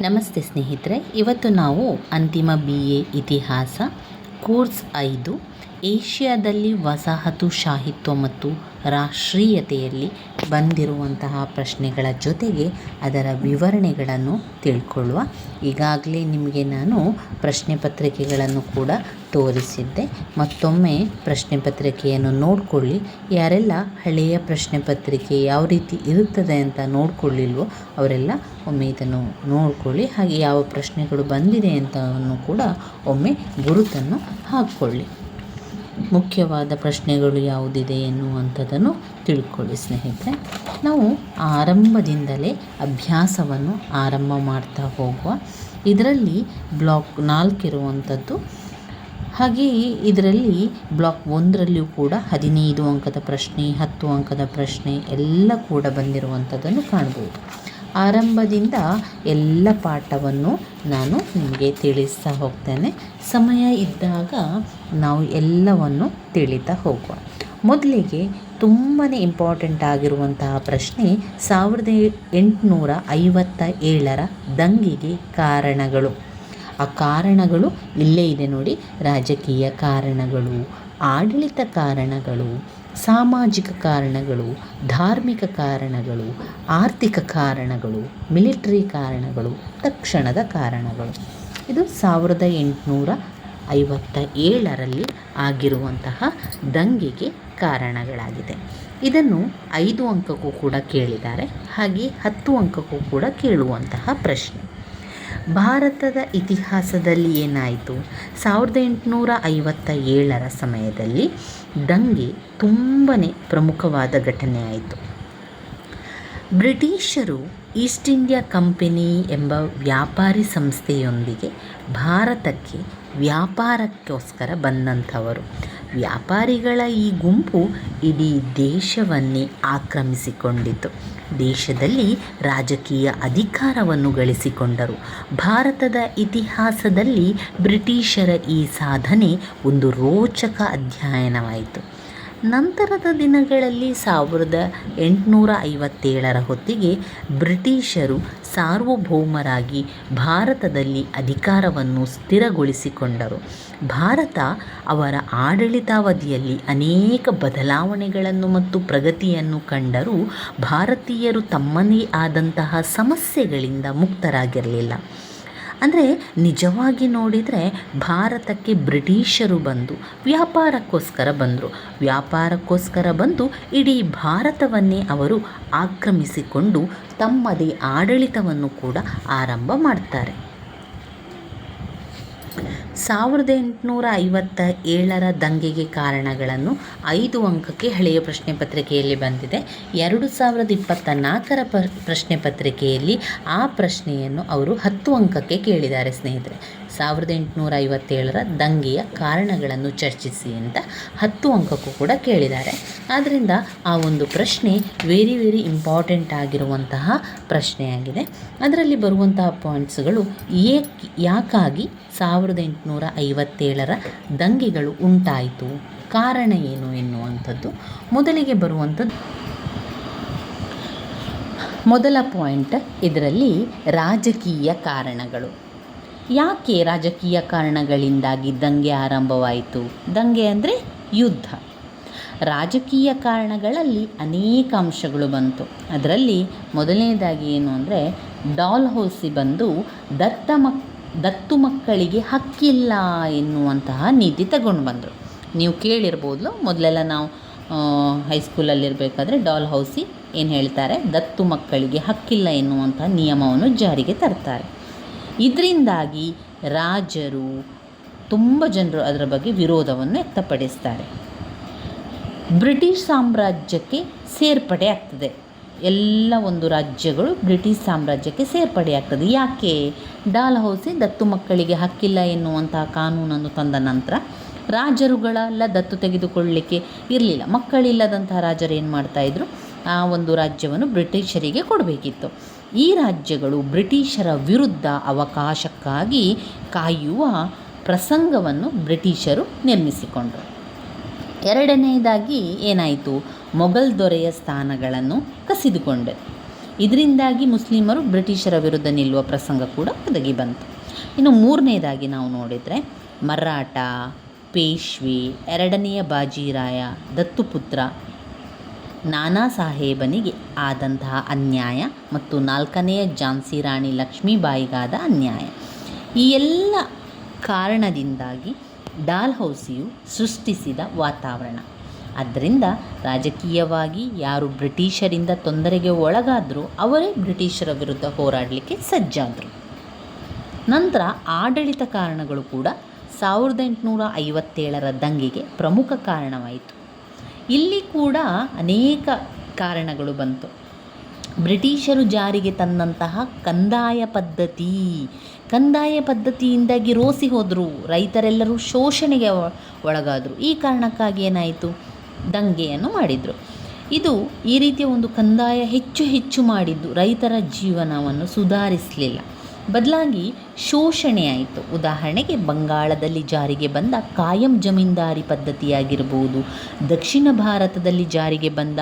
ನಮಸ್ತೆ ಸ್ನೇಹಿತರೆ ಇವತ್ತು ನಾವು ಅಂತಿಮ ಬಿ ಎ ಇತಿಹಾಸ ಕೋರ್ಸ್ ಐದು ಏಷ್ಯಾದಲ್ಲಿ ವಸಾಹತು ಶಾಹಿತ್ವ ಮತ್ತು ರಾಷ್ಟ್ರೀಯತೆಯಲ್ಲಿ ಬಂದಿರುವಂತಹ ಪ್ರಶ್ನೆಗಳ ಜೊತೆಗೆ ಅದರ ವಿವರಣೆಗಳನ್ನು ತಿಳ್ಕೊಳ್ಳುವ ಈಗಾಗಲೇ ನಿಮಗೆ ನಾನು ಪ್ರಶ್ನೆ ಪತ್ರಿಕೆಗಳನ್ನು ಕೂಡ ತೋರಿಸಿದ್ದೆ. ಮತ್ತೊಮ್ಮೆ ಪ್ರಶ್ನೆ ಪತ್ರಿಕೆಯನ್ನು ನೋಡಿಕೊಳ್ಳಿ. ಯಾರೆಲ್ಲ ಹಳೆಯ ಪ್ರಶ್ನೆ ಪತ್ರಿಕೆ ಯಾವ ರೀತಿ ಇರುತ್ತದೆ ಅಂತ ನೋಡಿಕೊಳ್ಳಿಲ್ವೋ ಅವರೆಲ್ಲ ಒಮ್ಮೆ ಇದನ್ನು ನೋಡಿಕೊಳ್ಳಿ. ಹಾಗೆ ಯಾವ ಪ್ರಶ್ನೆಗಳು ಬಂದಿದೆ ಅಂತವನ್ನು ಕೂಡ ಒಮ್ಮೆ ಗುರುತನ್ನು ಹಾಕ್ಕೊಳ್ಳಿ. ಮುಖ್ಯವಾದ ಪ್ರಶ್ನೆಗಳು ಯಾವುದಿದೆ ಎನ್ನುವಂಥದ್ದನ್ನು ತಿಳ್ಕೊಳ್ಳಿ, ಸ್ನೇಹಿತರೆ. ನಾವು ಆರಂಭದಿಂದಲೇ ಅಭ್ಯಾಸವನ್ನು ಆರಂಭ ಮಾಡ್ತಾ ಹೋಗುವ. ಇದರಲ್ಲಿ ಬ್ಲಾಕ್ ನಾಲ್ಕಿರುವಂಥದ್ದು ಹಾಗೆಯೇ ಇದರಲ್ಲಿ ಬ್ಲಾಕ್ ಒಂದರಲ್ಲಿಯೂ ಕೂಡ ಹದಿನೈದು ಅಂಕದ ಪ್ರಶ್ನೆ, ಹತ್ತು ಅಂಕದ ಪ್ರಶ್ನೆ ಎಲ್ಲ ಕೂಡ ಬಂದಿರುವಂಥದ್ದನ್ನು ಕಾಣ್ಬೋದು. ಆರಂಭದಿಂದ ಎಲ್ಲ ಪಾಠವನ್ನು ನಾನು ನಿಮಗೆ ತಿಳಿಸ್ತಾ ಹೋಗ್ತೇನೆ. ಸಮಯ ಇದ್ದಾಗ ನಾವು ಎಲ್ಲವನ್ನು ತಿಳಿತಾ ಹೋಗುವ. ಮೊದಲಿಗೆ ತುಂಬಾ ಇಂಪಾರ್ಟೆಂಟ್ ಆಗಿರುವಂತಹ ಪ್ರಶ್ನೆ ಸಾವಿರದ ಎಂಟುನೂರ ಐವತ್ತ ಏಳರ ದಂಗೆಗೆ ಕಾರಣಗಳು. ಆ ಕಾರಣಗಳು ಇಲ್ಲೇ ಇದೆ ನೋಡಿ. ರಾಜಕೀಯ ಕಾರಣಗಳು, ಆಡಳಿತ ಕಾರಣಗಳು ಸಾಮಾಜಿಕ ಕಾರಣಗಳು, ಧಾರ್ಮಿಕ ಕಾರಣಗಳು, ಆರ್ಥಿಕ ಕಾರಣಗಳು, ಮಿಲಿಟರಿ ಕಾರಣಗಳು, ತಕ್ಷಣದ ಕಾರಣಗಳು. ಇದು ಸಾವಿರದ ಎಂಟುನೂರ ಐವತ್ತ ಏಳರಲ್ಲಿ ಆಗಿರುವಂತಹ ದಂಗೆಗೆ ಕಾರಣಗಳಾಗಿದೆ. ಇದನ್ನು ಐದು ಅಂಕಕ್ಕೂ ಕೂಡ ಕೇಳಿದ್ದಾರೆ. ಹಾಗೆ ಹತ್ತು ಅಂಕಕ್ಕೂ ಕೂಡ ಕೇಳುವಂತಹ ಪ್ರಶ್ನೆ. ಭಾರತದ ಇತಿಹಾಸದಲ್ಲಿ ಏನಾಯಿತು? ಸಾವಿರದ ಎಂಟುನೂರ ಐವತ್ತ ಏಳರ ಸಮಯದಲ್ಲಿ ದಂಗೆ ತುಂಬಾ ಪ್ರಮುಖವಾದ ಘಟನೆ ಆಯಿತು. ಬ್ರಿಟಿಷರು ಈಸ್ಟ್ ಇಂಡಿಯಾ ಕಂಪನಿ ಎಂಬ ವ್ಯಾಪಾರಿ ಸಂಸ್ಥೆಯೊಂದಿಗೆ ಭಾರತಕ್ಕೆ ವ್ಯಾಪಾರಕ್ಕೋಸ್ಕರ ಬಂದಂಥವರು. ವ್ಯಾಪಾರಿಗಳ ಈ ಗುಂಪು ಇಡೀ ದೇಶವನ್ನೇ ಆಕ್ರಮಿಸಿಕೊಂಡಿತು ದೇಶದಲ್ಲಿ ರಾಜಕೀಯ ಅಧಿಕಾರವನ್ನು ಗಳಿಸಿಕೊಂಡರು. ಭಾರತದ ಇತಿಹಾಸದಲ್ಲಿ ಬ್ರಿಟಿಷರ ಈ ಸಾಧನೆ ಒಂದು ರೋಚಕ ಅಧ್ಯಯನವಾಯಿತು. ನಂತರದ ದಿನಗಳಲ್ಲಿ ಸಾವಿರದ ಎಂಟುನೂರ ಐವತ್ತೇಳರ ಹೊತ್ತಿಗೆ ಬ್ರಿಟಿಷರು ಸಾರ್ವಭೌಮರಾಗಿ ಭಾರತದಲ್ಲಿ ಅಧಿಕಾರವನ್ನು ಸ್ಥಿರಗೊಳಿಸಿಕೊಂಡರು. ಭಾರತ ಅವರ ಆಡಳಿತಾವಧಿಯಲ್ಲಿ ಅನೇಕ ಬದಲಾವಣೆಗಳನ್ನು ಮತ್ತು ಪ್ರಗತಿಯನ್ನು ಕಂಡರೂ ಭಾರತೀಯರು ತಮ್ಮದೇ ಆದಂತಹ ಸಮಸ್ಯೆಗಳಿಂದ ಮುಕ್ತರಾಗಿರಲಿಲ್ಲ. ಅಂದರೆ ನಿಜವಾಗಿ ನೋಡಿದರೆ ಭಾರತಕ್ಕೆ ಬ್ರಿಟಿಷರು ಬಂದು, ವ್ಯಾಪಾರಕ್ಕೋಸ್ಕರ ಬಂದರು. ವ್ಯಾಪಾರಕ್ಕೋಸ್ಕರ ಬಂದು ಇಡೀ ಭಾರತವನ್ನೇ ಅವರು ಆಕ್ರಮಿಸಿಕೊಂಡು ತಮ್ಮದೇ ಆಡಳಿತವನ್ನು ಕೂಡ ಆರಂಭ ಮಾಡ್ತಾರೆ. ಸಾವಿರದ ಎಂಟುನೂರ ಐವತ್ತ ಏಳರ ದಂಗೆಗೆ ಕಾರಣಗಳನ್ನು ಐದು ಅಂಕಕ್ಕೆ ಹಳೆಯ ಪ್ರಶ್ನೆ ಪತ್ರಿಕೆಯಲ್ಲಿ ಬಂದಿದೆ. ಎರಡು ಸಾವಿರದ ಇಪ್ಪತ್ತ ನಾಲ್ಕರ ಪ್ರಶ್ನೆ ಪತ್ರಿಕೆಯಲ್ಲಿ ಆ ಪ್ರಶ್ನೆಯನ್ನು ಅವರು ಹತ್ತು ಅಂಕಕ್ಕೆ ಕೇಳಿದ್ದಾರೆ ಸ್ನೇಹಿತರೆ. ಸಾವಿರದ ಎಂಟುನೂರ ಐವತ್ತೇಳರ ದಂಗೆಯ ಕಾರಣಗಳನ್ನು ಚರ್ಚಿಸಿ ಅಂತ ಹತ್ತು ಅಂಕಕ್ಕೂ ಕೂಡ ಕೇಳಿದ್ದಾರೆ. ಆದ್ದರಿಂದ ಆ ಒಂದು ಪ್ರಶ್ನೆ ವೆರಿ ವೆರಿ ಇಂಪಾರ್ಟೆಂಟ್ ಆಗಿರುವಂತಹ ಪ್ರಶ್ನೆಯಾಗಿದೆ. ಅದರಲ್ಲಿ ಬರುವಂತಹ ಪಾಯಿಂಟ್ಸ್ಗಳು ಏಕ್, ಯಾಕಾಗಿ ಸಾವಿರದ ಎಂಟುನೂರ ಐವತ್ತೇಳರ ದಂಗೆಗಳು ಉಂಟಾಯಿತು? ಕಾರಣ ಏನು ಎನ್ನುವಂಥದ್ದು? ಮೊದಲಿಗೆ ಬರುವಂಥದ್ದು, ಮೊದಲ ಪಾಯಿಂಟ್ ಇದರಲ್ಲಿ ರಾಜಕೀಯ ಕಾರಣಗಳು. ಯಾಕೆ ರಾಜಕೀಯ ಕಾರಣಗಳಿಂದಾಗಿ ದಂಗೆ ಆರಂಭವಾಯಿತು? ದಂಗೆ ಅಂದರೆ ಯುದ್ಧ. ರಾಜಕೀಯ ಕಾರಣಗಳಲ್ಲಿ ಅನೇಕ ಅಂಶಗಳು ಬಂತು. ಅದರಲ್ಲಿ ಮೊದಲನೇದಾಗಿ ಏನು ಅಂದರೆ, ಡಾಲ್ ಹೌಸಿ ಬಂದು ದತ್ತ ಮಕ್, ದತ್ತು ಮಕ್ಕಳಿಗೆ ಹಕ್ಕಿಲ್ಲ ಎನ್ನುವಂತಹ ನೀತಿ ತಗೊಂಡು ಬಂದರು. ನೀವು ಕೇಳಿರ್ಬೋದು ಮೊದಲೆಲ್ಲ ನಾವು ಹೈಸ್ಕೂಲಲ್ಲಿರಬೇಕಾದ್ರೆ ಡಾಲ್ ಹೌಸಿ ಏನು ಹೇಳ್ತಾರೆ? ದತ್ತು ಮಕ್ಕಳಿಗೆ ಹಕ್ಕಿಲ್ಲ ಎನ್ನುವಂಥ ನಿಯಮವನ್ನು ಜಾರಿಗೆ ತರ್ತಾರೆ. ಇದರಿಂದಾಗಿ ರಾಜರು ತುಂಬ ಜನರು ಅದರ ಬಗ್ಗೆ ವಿರೋಧವನ್ನು ವ್ಯಕ್ತಪಡಿಸ್ತಾರೆ. ಬ್ರಿಟಿಷ್ ಸಾಮ್ರಾಜ್ಯಕ್ಕೆ ಸೇರ್ಪಡೆ ಆಗ್ತದೆ. ಎಲ್ಲ ಒಂದು ರಾಜ್ಯಗಳು ಬ್ರಿಟಿಷ್ ಸಾಮ್ರಾಜ್ಯಕ್ಕೆ ಸೇರ್ಪಡೆ ಆಗ್ತದೆ. ಯಾಕೆ? ಡಾಲ್ ಹೌಸಿ ದತ್ತು ಮಕ್ಕಳಿಗೆ ಹಕ್ಕಿಲ್ಲ ಎನ್ನುವಂತಹ ಕಾನೂನನ್ನು ತಂದ ನಂತರ ರಾಜರುಗಳೆಲ್ಲ ದತ್ತು ತೆಗೆದುಕೊಳ್ಳಲಿಕ್ಕೆ ಇರಲಿಲ್ಲ. ಮಕ್ಕಳಿಲ್ಲದಂತಹ ರಾಜರು ಏನು ಮಾಡ್ತಾಯಿದ್ರು ಆ ಒಂದು ರಾಜ್ಯವನ್ನು ಬ್ರಿಟಿಷರಿಗೆ ಕೊಡಬೇಕಿತ್ತು. ಈ ರಾಜ್ಯಗಳು ಬ್ರಿಟಿಷರ ವಿರುದ್ಧ ಅವಕಾಶಕ್ಕಾಗಿ ಕಾಯುವ ಪ್ರಸಂಗವನ್ನು ಬ್ರಿಟಿಷರು ನಿರ್ಮಿಸಿಕೊಂಡರು. ಎರಡನೆಯದಾಗಿ ಏನಾಯಿತು? ಮೊಘಲ್ ದೊರೆಯ ಸ್ಥಾನಗಳನ್ನು ಕಸಿದುಕೊಂಡೆ ಇದರಿಂದಾಗಿ ಮುಸ್ಲಿಮರು ಬ್ರಿಟಿಷರ ವಿರುದ್ಧ ನಿಲ್ಲುವ ಪ್ರಸಂಗ ಕೂಡ ಒದಗಿ ಬಂತು. ಇನ್ನು ಮೂರನೇದಾಗಿ ನಾವು ನೋಡಿದರೆ, ಮರಾಠ, ಪೇಶ್ವೆ, ಎರಡನೆಯ ಬಾಜಿರಾಯ, ದತ್ತುಪುತ್ರ ನಾನಾ ಸಾಹೇಬನಿಗೆ ಆದಂತಹ ಅನ್ಯಾಯ ಮತ್ತು ನಾಲ್ಕನೆಯ ಝಾನ್ಸಿ ರಾಣಿ ಲಕ್ಷ್ಮೀಬಾಯಿಗಾದ ಅನ್ಯಾಯ. ಈ ಎಲ್ಲ ಕಾರಣದಿಂದಾಗಿ ಡಾಲ್ ಹೌಸಿಯು ಸೃಷ್ಟಿಸಿದ ವಾತಾವರಣ. ಅದರಿಂದ ರಾಜಕೀಯವಾಗಿ ಯಾರು ಬ್ರಿಟಿಷರಿಂದ ತೊಂದರೆಗೆ ಒಳಗಾದರೂ ಅವರೇ ಬ್ರಿಟಿಷರ ವಿರುದ್ಧ ಹೋರಾಡಲಿಕ್ಕೆ ಸಜ್ಜಾದರು. ನಂತರ ಆಡಳಿತ ಕಾರಣಗಳು ಕೂಡ ಸಾವಿರದ ಎಂಟುನೂರ ಐವತ್ತೇಳರ ದಂಗೆಗೆ ಪ್ರಮುಖ ಕಾರಣವಾಯಿತು. ಇಲ್ಲಿ ಕೂಡ ಅನೇಕ ಕಾರಣಗಳು ಬಂತು. ಬ್ರಿಟಿಷರು ಜಾರಿಗೆ ತಂದಂತಹ ಕಂದಾಯ ಪದ್ಧತಿ. ಕಂದಾಯ ಪದ್ಧತಿಯಿಂದಾಗಿ ರೋಸಿ ಹೋದರು, ರೈತರೆಲ್ಲರೂ ಶೋಷಣೆಗೆ ಒಳಗಾದರು. ಈ ಕಾರಣಕ್ಕಾಗಿ ಏನಾಯಿತು? ದಂಗೆಯನ್ನು ಮಾಡಿದರು. ಇದು ಈ ರೀತಿಯ ಒಂದು ಕಂದಾಯ ಹೆಚ್ಚು ಹೆಚ್ಚು ಮಾಡಿದ್ದು ರೈತರ ಜೀವನವನ್ನು ಸುಧಾರಿಸಲಿಲ್ಲ. ಬದಲಾಗಿ ಶೋಷಣೆಯಾಯಿತು ಉದಾಹರಣೆಗೆ, ಬಂಗಾಳದಲ್ಲಿ ಜಾರಿಗೆ ಬಂದ ಕಾಯಂ ಜಮೀನ್ದಾರಿ ಪದ್ಧತಿಯಾಗಿರ್ಬೋದು, ದಕ್ಷಿಣ ಭಾರತದಲ್ಲಿ ಜಾರಿಗೆ ಬಂದ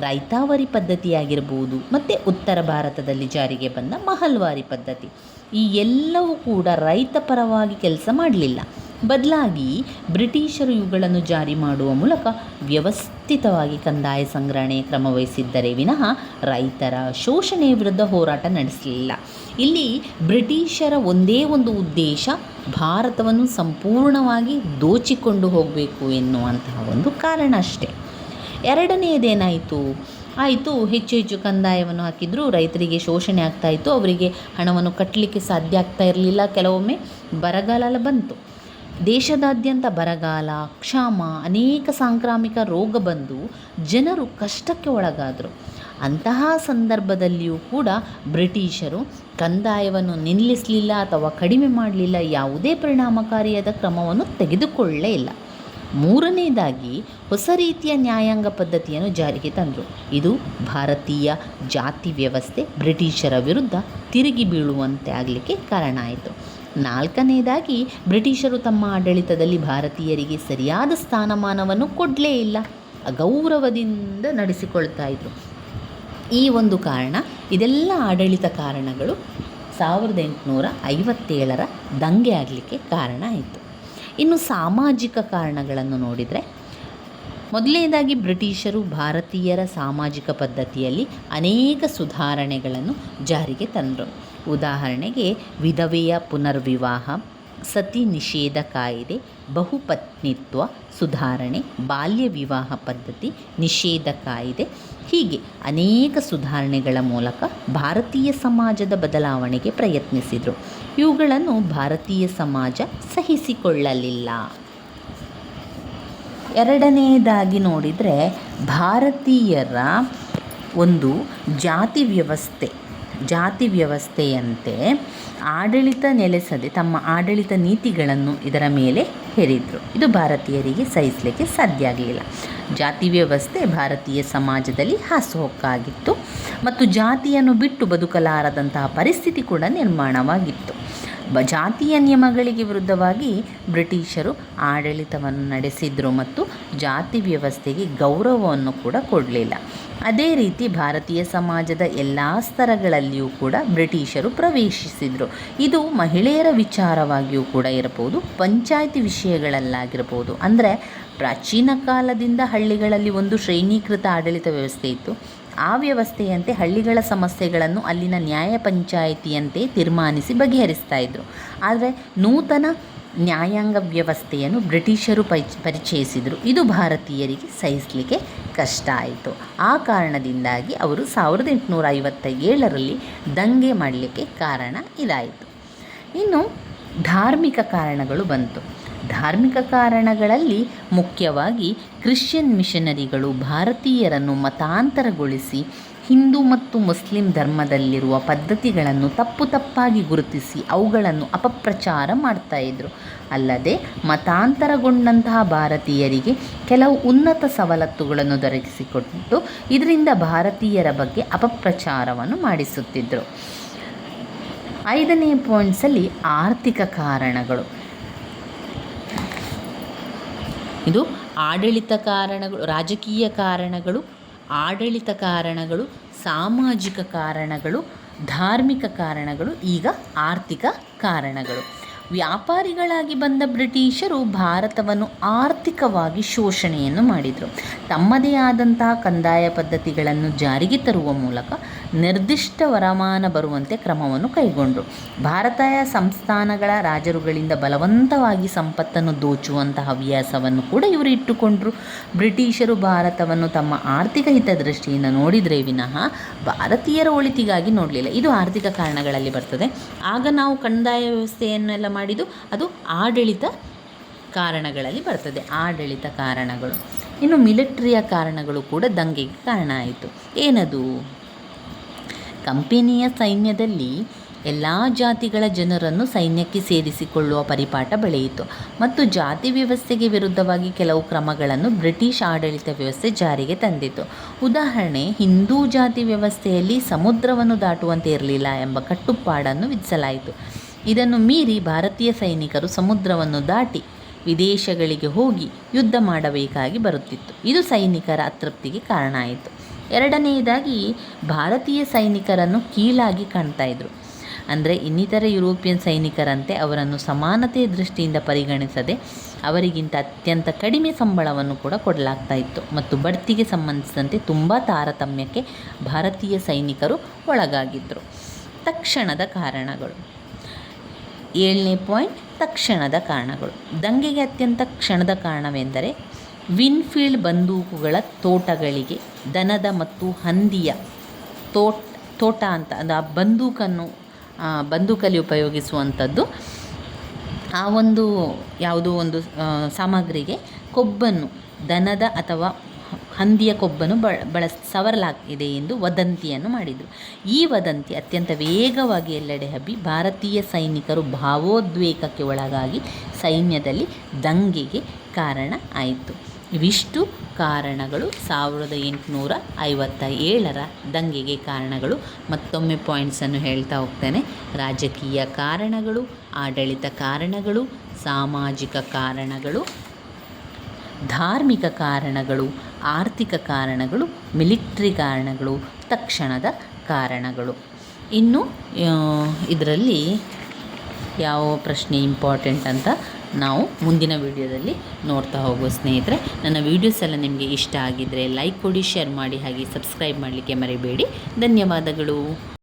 ರೈತಾವರಿ ಪದ್ಧತಿಯಾಗಿರ್ಬೋದು, ಮತ್ತು ಉತ್ತರ ಭಾರತದಲ್ಲಿ ಜಾರಿಗೆ ಬಂದ ಮಹಲ್ವಾರಿ ಪದ್ಧತಿ. ಈ ಎಲ್ಲವೂ ಕೂಡ ರೈತ ಪರವಾಗಿ ಕೆಲಸ ಮಾಡಲಿಲ್ಲ. ಬದಲಾಗಿ ಬ್ರಿಟಿಷರು ಇವುಗಳನ್ನು ಜಾರಿ ಮಾಡುವ ಮೂಲಕ ವ್ಯವಸ್ಥಿತವಾಗಿ ಕಂದಾಯ ಸಂಗ್ರಹಣೆ ಕ್ರಮವಹಿಸಿದ್ದರೆ ವಿನಃ ರೈತರ ಶೋಷಣೆಯ ವಿರುದ್ಧ ಹೋರಾಟ ನಡೆಸಲಿಲ್ಲ. ಇಲ್ಲಿ ಬ್ರಿಟಿಷರ ಒಂದೇ ಒಂದು ಉದ್ದೇಶ ಭಾರತವನ್ನು ಸಂಪೂರ್ಣವಾಗಿ ದೋಚಿಕೊಂಡು ಹೋಗಬೇಕು ಎನ್ನುವಂತಹ ಒಂದು ಕಾರಣ ಅಷ್ಟೇ. ಎರಡನೆಯದೇನಾಯಿತು? ಆಯಿತು, ಹೆಚ್ಚು ಹೆಚ್ಚು ಕಂದಾಯವನ್ನು ಹಾಕಿದ್ರು, ರೈತರಿಗೆ ಶೋಷಣೆ ಆಗ್ತಾ ಇತ್ತು, ಅವರಿಗೆ ಹಣವನ್ನು ಕಟ್ಟಲಿಕ್ಕೆ ಸಾಧ್ಯ ಆಗ್ತಾ ಇರಲಿಲ್ಲ. ಕೆಲವೊಮ್ಮೆ ಬರಗಾಲ ಬಂತು. ದೇಶದಾದ್ಯಂತ ಬರಗಾಲ, ಕ್ಷಾಮ, ಅನೇಕ ಸಾಂಕ್ರಾಮಿಕ ರೋಗ ಬಂದು ಜನರು ಕಷ್ಟಕ್ಕೆ ಒಳಗಾದರು. ಅಂತಹ ಸಂದರ್ಭದಲ್ಲಿಯೂ ಕೂಡ ಬ್ರಿಟಿಷರು ಕಂದಾಯವನ್ನು ನಿಲ್ಲಿಸಲಿಲ್ಲ ಅಥವಾ ಕಡಿಮೆ ಮಾಡಲಿಲ್ಲ, ಯಾವುದೇ ಪರಿಣಾಮಕಾರಿಯಾದ ಕ್ರಮವನ್ನು ತೆಗೆದುಕೊಳ್ಳಲೇ ಇಲ್ಲ. ಮೂರನೇದಾಗಿ, ಹೊಸ ರೀತಿಯ ನ್ಯಾಯಾಂಗ ಪದ್ಧತಿಯನ್ನು ಜಾರಿಗೆ ತಂದರು. ಇದು ಭಾರತೀಯ ಜಾತಿ ವ್ಯವಸ್ಥೆ ಬ್ರಿಟಿಷರ ವಿರುದ್ಧ ತಿರುಗಿ ಬೀಳುವಂತೆ ಆಗಲಿಕ್ಕೆ ಕಾರಣ ಆಯಿತು. ನಾಲ್ಕನೇದಾಗಿ, ಬ್ರಿಟಿಷರು ತಮ್ಮ ಆಡಳಿತದಲ್ಲಿ ಭಾರತೀಯರಿಗೆ ಸರಿಯಾದ ಸ್ಥಾನಮಾನವನ್ನು ಕೊಡಲೇ ಇಲ್ಲ. ಅಗೌರವದಿಂದ ನಡೆಸಿಕೊಳ್ತಾ ಇದ್ರು. ಈ ಒಂದು ಕಾರಣ, ಇದೆಲ್ಲ ಆಡಳಿತ ಕಾರಣಗಳು ಸಾವಿರದ ಎಂಟುನೂರ ಐವತ್ತೇಳರ ದಂಗೆ ಆಗಲಿಕ್ಕೆ ಕಾರಣ ಆಯಿತು. ಇನ್ನು ಸಾಮಾಜಿಕ ಕಾರಣಗಳನ್ನು ನೋಡಿದರೆ, ಮೊದಲನೇದಾಗಿ ಬ್ರಿಟಿಷರು ಭಾರತೀಯರ ಸಾಮಾಜಿಕ ಪದ್ಧತಿಯಲ್ಲಿ ಅನೇಕ ಸುಧಾರಣೆಗಳನ್ನು ಜಾರಿಗೆ ತಂದರು. ಉದಾಹರಣೆಗೆ, ವಿಧವೆಯ ಪುನರ್ವಿವಾಹ, ಸತಿ ನಿಷೇಧ ಕಾಯ್ದೆ, ಬಹುಪತ್ನಿತ್ವ ಸುಧಾರಣೆ, ಬಾಲ್ಯ ವಿವಾಹ ಪದ್ಧತಿ, ನಿಷೇಧ ಕಾಯ್ದೆ ಹೀಗೆ ಅನೇಕ ಸುಧಾರಣೆಗಳ ಮೂಲಕ ಭಾರತೀಯ ಸಮಾಜದ ಬದಲಾವಣೆಗೆ ಪ್ರಯತ್ನಿಸಿದರು. ಇವುಗಳನ್ನು ಭಾರತೀಯ ಸಮಾಜ ಸಹಿಸಿಕೊಳ್ಳಲಿಲ್ಲ. ಎರಡನೆಯದಾಗಿ ನೋಡಿದರೆ ಭಾರತೀಯರ ಒಂದು ಜಾತಿ ವ್ಯವಸ್ಥೆ. ಜಾತಿ ವ್ಯವಸ್ಥೆಯಂತೆ ಆಡಳಿತ ನೆಲೆಸದೆ ತಮ್ಮ ಆಡಳಿತ ನೀತಿಗಳನ್ನು ಇದರ ಮೇಲೆ ಹೇರಿದರು. ಇದು ಭಾರತೀಯರಿಗೆ ಸಹಿಸಲಿಕ್ಕೆ ಸಾಧ್ಯ ಆಗಲಿಲ್ಲ ಜಾತಿ ವ್ಯವಸ್ಥೆ ಭಾರತೀಯ ಸಮಾಜದಲ್ಲಿ ಹಾಸುಹೊಕ್ಕಾಗಿತ್ತು ಮತ್ತು ಜಾತಿಯನ್ನು ಬಿಟ್ಟು ಬದುಕಲಾರದಂತಹ ಪರಿಸ್ಥಿತಿ ಕೂಡ ನಿರ್ಮಾಣವಾಗಿತ್ತು. ಜಾತಿಯ ನಿಯಮಗಳಿಗೆ ವಿರುದ್ಧವಾಗಿ ಬ್ರಿಟಿಷರು ಆಡಳಿತವನ್ನು ನಡೆಸಿದರು ಮತ್ತು ಜಾತಿ ವ್ಯವಸ್ಥೆಗೆ ಗೌರವವನ್ನು ಕೂಡ ಕೊಡಲಿಲ್ಲ. ಅದೇ ರೀತಿ ಭಾರತೀಯ ಸಮಾಜದ ಎಲ್ಲ ಸ್ತರಗಳಲ್ಲಿಯೂ ಕೂಡ ಬ್ರಿಟಿಷರು ಪ್ರವೇಶಿಸಿದರು. ಇದು ಮಹಿಳೆಯರ ವಿಚಾರವಾಗಿಯೂ ಕೂಡ ಇರಬಹುದು, ಪಂಚಾಯಿತಿ ವಿಷಯಗಳಲ್ಲಾಗಿರ್ಬೋದು ಅಂದರೆ ಪ್ರಾಚೀನ ಕಾಲದಿಂದ ಹಳ್ಳಿಗಳಲ್ಲಿ ಒಂದು ಶ್ರೇಣೀಕೃತ ಆಡಳಿತ ವ್ಯವಸ್ಥೆ ಇತ್ತು. ಆ ವ್ಯವಸ್ಥೆಯಂತೆ ಹಳ್ಳಿಗಳ ಸಮಸ್ಯೆಗಳನ್ನು ಅಲ್ಲಿನ ನ್ಯಾಯ ಪಂಚಾಯಿತಿಯಂತೆ ತೀರ್ಮಾನಿಸಿ ಬಗೆಹರಿಸ್ತಾ ಇದ್ದರು ಆದರೆ ನೂತನ ನ್ಯಾಯಾಂಗ ವ್ಯವಸ್ಥೆಯನ್ನು ಬ್ರಿಟಿಷರು ಪರಿಚಯಿಸಿದರು. ಇದು ಭಾರತೀಯರಿಗೆ ಸಹಿಸಲಿಕ್ಕೆ ಕಷ್ಟ ಆಯಿತು. ಆ ಕಾರಣದಿಂದಾಗಿ ಅವರು ಸಾವಿರದ ಎಂಟುನೂರ ಐವತ್ತ ಏಳರಲ್ಲಿ ದಂಗೆ ಮಾಡಲಿಕ್ಕೆ ಕಾರಣ ಇದಾಯಿತು. ಇನ್ನು ಧಾರ್ಮಿಕ ಕಾರಣಗಳು ಬಂತು. ಧಾರ್ಮಿಕ ಕಾರಣಗಳಲ್ಲಿ ಮುಖ್ಯವಾಗಿ ಕ್ರಿಶ್ಚಿಯನ್ ಮಿಷನರಿಗಳು ಭಾರತೀಯರನ್ನು ಮತಾಂತರಗೊಳಿಸಿ ಹಿಂದೂ ಮತ್ತು ಮುಸ್ಲಿಂ ಧರ್ಮದಲ್ಲಿರುವ ಪದ್ಧತಿಗಳನ್ನು ತಪ್ಪು ತಪ್ಪಾಗಿ ಗುರುತಿಸಿ ಅವುಗಳನ್ನು ಅಪಪ್ರಚಾರ ಮಾಡ್ತಾ ಇದ್ದರು ಅಲ್ಲದೆ ಮತಾಂತರಗೊಂಡಂತಹ ಭಾರತೀಯರಿಗೆ ಕೆಲವು ಉನ್ನತ ಸವಲತ್ತುಗಳನ್ನು ದೊರಕಿಸಿಕೊಟ್ಟು ಇದರಿಂದ ಭಾರತೀಯರ ಬಗ್ಗೆ ಅಪಪ್ರಚಾರವನ್ನು ಮಾಡಿಸುತ್ತಿದ್ದರು ಐದನೇ ಪಾಯಿಂಟ್ಸಲ್ಲಿ ಆರ್ಥಿಕ ಕಾರಣಗಳು. ಇದು ಆಡಳಿತ ಕಾರಣಗಳು ರಾಜಕೀಯ ಕಾರಣಗಳು ಆಡಳಿತ ಕಾರಣಗಳು ಸಾಮಾಜಿಕ ಕಾರಣಗಳು ಧಾರ್ಮಿಕ ಕಾರಣಗಳು ಈಗ ಆರ್ಥಿಕ ಕಾರಣಗಳು. ವ್ಯಾಪಾರಿಗಳಾಗಿ ಬಂದ ಬ್ರಿಟಿಷರು ಭಾರತವನ್ನು ಆರ್ಥಿಕವಾಗಿ ಶೋಷಣೆಯನ್ನು ಮಾಡಿದರು. ತಮ್ಮದೇ ಆದಂತಹ ಕಂದಾಯ ಪದ್ಧತಿಗಳನ್ನು ಜಾರಿಗೆ ತರುವ ಮೂಲಕ ನಿರ್ದಿಷ್ಟ ವರಮಾನ ಬರುವಂತೆ ಕ್ರಮವನ್ನು ಕೈಗೊಂಡರು. ಭಾರತೀಯ ಸಂಸ್ಥಾನಗಳ ರಾಜರುಗಳಿಂದ ಬಲವಂತವಾಗಿ ಸಂಪತ್ತನ್ನು ದೋಚುವಂತಹ ಹವ್ಯಾಸವನ್ನು ಕೂಡ ಇವರು ಇಟ್ಟುಕೊಂಡರು. ಬ್ರಿಟಿಷರು ಭಾರತವನ್ನು ತಮ್ಮ ಆರ್ಥಿಕ ಹಿತದೃಷ್ಟಿಯಿಂದ ನೋಡಿದರೆ ವಿನಃ ಭಾರತೀಯರ ಒಳಿತಿಗಾಗಿ ನೋಡಲಿಲ್ಲ. ಇದು ಆರ್ಥಿಕ ಕಾರಣಗಳಲ್ಲಿ ಬರ್ತದೆ. ಆಗ ನಾವು ಕಂದಾಯ ವ್ಯವಸ್ಥೆಯನ್ನೆಲ್ಲ ಮಾಡಿದ್ದು. ಅದು ಆಡಳಿತ ಕಾರಣಗಳಲ್ಲಿ ಬರ್ತದೆ. ಆಡಳಿತ ಕಾರಣಗಳು. ಇನ್ನು ಮಿಲಿಟ್ರಿಯ ಕಾರಣಗಳು ಕೂಡ ದಂಗೆಗೆ ಕಾರಣ ಆಯಿತು. ಏನದು? ಕಂಪೆನಿಯ ಸೈನ್ಯದಲ್ಲಿ ಎಲ್ಲ ಜಾತಿಗಳ ಜನರನ್ನು ಸೈನ್ಯಕ್ಕೆ ಸೇರಿಸಿಕೊಳ್ಳುವ ಪರಿಪಾಠ ಬೆಳೆಯಿತು. ಮತ್ತು ಜಾತಿ ವ್ಯವಸ್ಥೆಗೆ ವಿರುದ್ಧವಾಗಿ ಕೆಲವು ಕ್ರಮಗಳನ್ನು ಬ್ರಿಟಿಷ್ ಆಡಳಿತ ವ್ಯವಸ್ಥೆ ಜಾರಿಗೆ ತಂದಿತು. ಉದಾಹರಣೆ, ಹಿಂದೂ ಜಾತಿ ವ್ಯವಸ್ಥೆಯಲ್ಲಿ ಸಮುದ್ರವನ್ನು ದಾಟುವಂತೆ ಇರಲಿಲ್ಲ ಎಂಬ ಕಟ್ಟುಪಾಡನ್ನು ವಿಧಿಸಲಾಯಿತು. ಇದನ್ನು ಮೀರಿ ಭಾರತೀಯ ಸೈನಿಕರು ಸಮುದ್ರವನ್ನು ದಾಟಿ ವಿದೇಶಗಳಿಗೆ ಹೋಗಿ ಯುದ್ಧ ಮಾಡಬೇಕಾಗಿ ಬರುತ್ತಿತ್ತು. ಇದು ಸೈನಿಕರ ಅತೃಪ್ತಿಗೆ ಕಾರಣ ಆಯಿತು. ಎರಡನೆಯದಾಗಿ, ಭಾರತೀಯ ಸೈನಿಕರನ್ನು ಕೀಳಾಗಿ ಕಾಣ್ತಾ ಇದ್ರು. ಅಂದರೆ, ಇನ್ನಿತರ ಯುರೋಪಿಯನ್ ಸೈನಿಕರಂತೆ ಅವರನ್ನು ಸಮಾನತೆಯ ದೃಷ್ಟಿಯಿಂದ ಪರಿಗಣಿಸದೆ ಅವರಿಗಿಂತ ಅತ್ಯಂತ ಕಡಿಮೆ ಸಂಬಳವನ್ನು ಕೂಡ ಕೊಡಲಾಗ್ತಾ ಇತ್ತು. ಮತ್ತು ಬಡ್ತಿಗೆ ಸಂಬಂಧಿಸಿದಂತೆ ತುಂಬ ತಾರತಮ್ಯಕ್ಕೆ ಭಾರತೀಯ ಸೈನಿಕರು ಒಳಗಾಗಿದ್ದರು ತಕ್ಷಣದ ಕಾರಣಗಳು. ಏಳನೇ ಪಾಯಿಂಟ್, ತಕ್ಷಣದ ಕಾರಣಗಳು. ದಂಗೆಗೆ ಅತ್ಯಂತ ಕ್ಷಣದ ಕಾರಣವೆಂದರೆ, ವಿನ್ಫೀಲ್ಡ್ ಬಂದೂಕುಗಳ ತೋಟಗಳಿಗೆ ದನದ ಮತ್ತು ಹಂದಿಯ ತೋಟ ತೋಟ ಅಂತ ಅದು ಆ ಬಂದೂಕನ್ನು ಬಂದೂಕಲ್ಲಿ ಉಪಯೋಗಿಸುವಂಥದ್ದು. ಆ ಒಂದು, ಯಾವುದೋ ಒಂದು ಸಾಮಗ್ರಿಗೆ ಕೊಬ್ಬನ್ನು ದನದ ಅಥವಾ ಹಂದಿಯ ಕೊಬ್ಬನ್ನು ಬಳ, ಬಳಸ್, ಸವರಲಾಗಿದೆ ಎಂದು ವದಂತಿಯನ್ನು ಮಾಡಿದರು. ಈ ವದಂತಿ ಅತ್ಯಂತ ವೇಗವಾಗಿ ಎಲ್ಲೆಡೆ ಹಬ್ಬಿ ಭಾರತೀಯ ಸೈನಿಕರು ಭಾವೋದ್ವೇಗಕ್ಕೆ ಒಳಗಾಗಿ ಸೈನ್ಯದಲ್ಲಿ ದಂಗೆಗೆ ಕಾರಣ ಆಯಿತು. ಇವಿಷ್ಟು ಕಾರಣಗಳು. ಸಾವಿರದ ಎಂಟುನೂರ ಐವತ್ತ ಏಳರ ದಂಗೆಗೆ ಕಾರಣಗಳು. ಮತ್ತೊಮ್ಮೆ ಪಾಯಿಂಟ್ಸನ್ನು ಹೇಳ್ತಾ ಹೋಗ್ತೇನೆ. ರಾಜಕೀಯ ಕಾರಣಗಳು, ಆಡಳಿತ ಕಾರಣಗಳು, ಸಾಮಾಜಿಕ ಕಾರಣಗಳು ಧಾರ್ಮಿಕ ಕಾರಣಗಳು, ಆರ್ಥಿಕ ಕಾರಣಗಳು, ಮಿಲಿಟ್ರಿ ಕಾರಣಗಳು, ತಕ್ಷಣದ ಕಾರಣಗಳು. ಇನ್ನು ಇದರಲ್ಲಿ ಯಾವ ಪ್ರಶ್ನೆ ಇಂಪಾರ್ಟೆಂಟ್ ಅಂತ ನಾವು ಮುಂದಿನ ವಿಡಿಯೋದಲ್ಲಿ ನೋಡ್ತಾ ಹೋಗುವ ಸ್ನೇಹಿತರೆ, ನನ್ನ ವೀಡಿಯೋಸ್ ಎಲ್ಲ ನಿಮಗೆ ಇಷ್ಟ ಆಗಿದ್ದರೆ ಲೈಕ್ ಕೊಡಿ ಶೇರ್ ಮಾಡಿ, ಹಾಗೆ ಸಬ್ಸ್ಕ್ರೈಬ್ ಮಾಡಲಿಕ್ಕೆ ಮರಿಬೇಡಿ. ಧನ್ಯವಾದಗಳು.